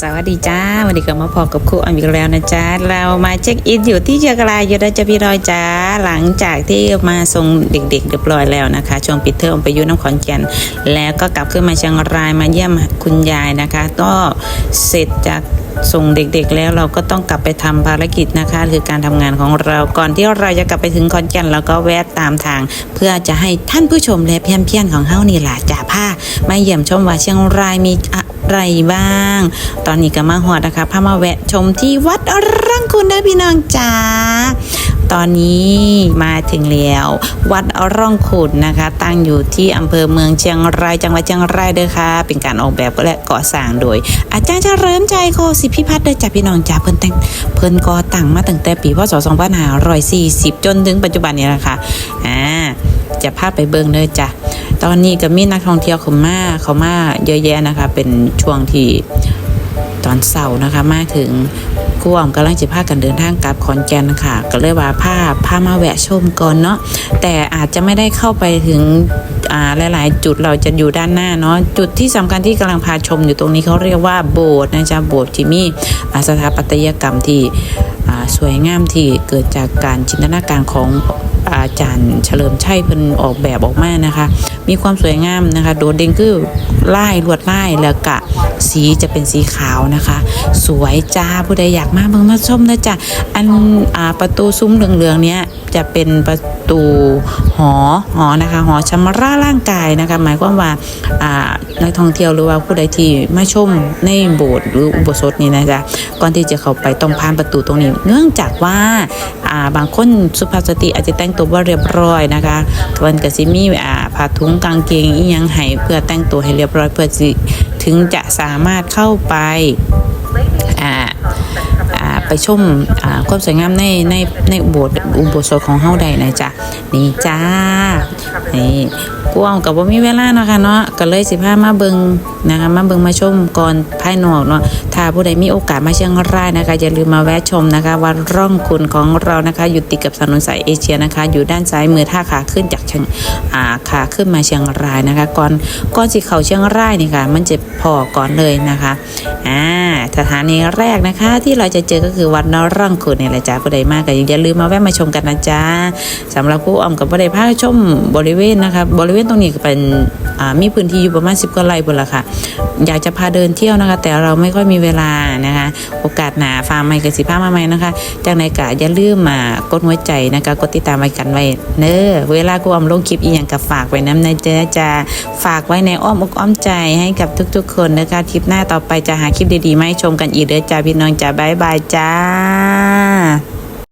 สวัสดีจ้าวันนี้ก็มาพบกับครูออมอีกแล้วนะจ๊ะเรามาเช็คอินอยู่ที่เชียงรายอยู่นะจ๊ะพี่รอยจ้าหลังจากที่มาส่งเด็กๆเรียบร้อยแล้วนะคะช่วงปิดเทอมไปอยุ่น้ำขอนแก่นแล้วก็กลับขึ้นมาเชียงรายมาเยี่ยมคุณยายนะคะ ก็เสร็จจาก ส่งเด็กๆแล้วเราก็ต้องกลับไปทำภารกิจนะคะ คือการทำงานของเราก่อนที่เราจะกลับไปถึงขอนแก่นเราก็แวะตามทาง เพื่อจะให้ท่านผู้ชมและเพียนๆของเฮานี่ล่ะจ่าผ้ามาเยี่ยมชมว่าเชียงรายมีอะไรบ้าง ตอนนี้ก็มาหอดนะคะพามาแวะชมที่วัดรังคุณได้พี่น้องจ้า ตอนนี้มาถึงแล้ว วัดร่องขุนนะคะ ตั้งอยู่ที่อำเภอเมืองเชียงรายจังหวัดเชียงรายเด้อค่ะ เป็นการออกแบบและก่อสร้างโดย อาจารย์เฉลิมใจโคสิพิพัฒน์เด้อจ้าพี่น้องจ๋าเพิ่นแต่งเพิ่นก่อตั้งมาตั้งแต่ปีพศ2540 จนถึงปัจจุบันนี้แหละค่ะอ่าจะพาไปเบิ่งเด้อจ้ะตอนนี้ก็มีนักท่องเที่ยวเขามาเขามาเยอะแยะนะคะ เป็นช่วงที่ตอนเสาร์นะคะมาถึง กวมกำลังจะพากันเดินทางกลับขอนแก่นค่ะ ก็เลยว่าพาพามาแวะชมก่อนเนาะแต่อาจจะไม่ได้เข้าไปถึงหลาย ๆ จุดเราจะอยู่ด้านหน้าเนาะจุดที่สำคัญที่กำลังพาชมอยู่ตรงนี้เขาเรียกว่าโบสถ์นะจ๊ะโบสถ์ที่มีอ่าสถาปัตยกรรมที่สวยงามที่เกิดจากการจินตนาการของอาจารย์เฉลิมชัยเพิ่นออกแบบออกมานะคะ มีความสวยงามนะคะ โดดเด่นคือลายลวดลายแล้วก็ สีจะเป็นสีขาวนะคะ สวยจ้าผู้ใดอยากมาเบิ่งมาชมนะจ๊ะอันอประตูซุ้มเหลืองๆเนี้ยจะเป็นประตูหอหอนะคะหอชำระร่างกายนะคะ หมายความว่าอ่านักท่องเที่ยวหรือว่าผู้ใดที่มาชมในโบสถ์หรืออุโบสถนี้นะจ๊ะก่อนที่จะเข้าไปต้องผ่านประตูตรงนี้ เนื่องจากว่าบางคนสุภาพสตรีอาจจะแต่งตัวว่าเรียบร้อยนะคะมันก็สิมี่ผ้าถุงกางเกงอียังให้เพื่อแต่งตัวให้เรียบร้อยเพื่อสิ ถึงจะสามารถเข้าไปอ่าอ่าไปชมอ่าความสวยงามในในในอุโบสถอุโบสถของเฮาได้นะจ๊ะนี่จ้า นี่กวางกับว่ามีเวลาเนาะค่ะเนาะก็เลยสิพามาเบิงนะคะมาเบิงมาชมก่อนภายนอกเนาะถ้าผู้ใดมีโอกาสมาเชียงรายนะคะอย่าลืมมาแวะชมนะคะวัดร่องคุณของเรานะคะอยู่ติดกับถนนสายเอเชียนะคะ อยู่ด้านซ้ายมือท่าขาขึ้นจากเชียงอ่าขาขึ้นมาเชียงรายนะคะ ก่อนก่อนสิเขาเชียงรายนี่ค่ะ มันจะพอก่อนเลยนะคะอ่าสถานีแรกนะคะที่เราจะเจอก็คือวัดนร่องคุณนี่แหละจ้าผู้ใดมากก็อย่าลืมมาแวะมาชมกันนะจ๊ะสำหรับผู้ออมกับผู้ใดพาชมบริเวณนะคะบริเวณตรงนี้ก็เป็นมีพื้นที่อยู่ประมาณ10กว่าไร่บนละค่ะ อยากจะพาเดินเที่ยวนะคะ แต่เราไม่ค่อยมีเวลานะคะ โอกาสหนาฟาร์มใหม่กับสิพามาใหม่นะคะจากในกะอย่าลืมมากดหัวใจนะคะกดติดตามไว้กันไว้เนอเวลากูอมลงคลิปอีกอย่างกับฝากไว้น้ำในเจ๊จะฝากไว้ในอ้อมอกอ้อมใจให้กับทุก ๆ คนนะคะคลิปหน้าต่อไปจะหาคลิปดีๆมาให้ชมกันอีกเด้อจ้าพี่น้องจ้าบายบายจ้า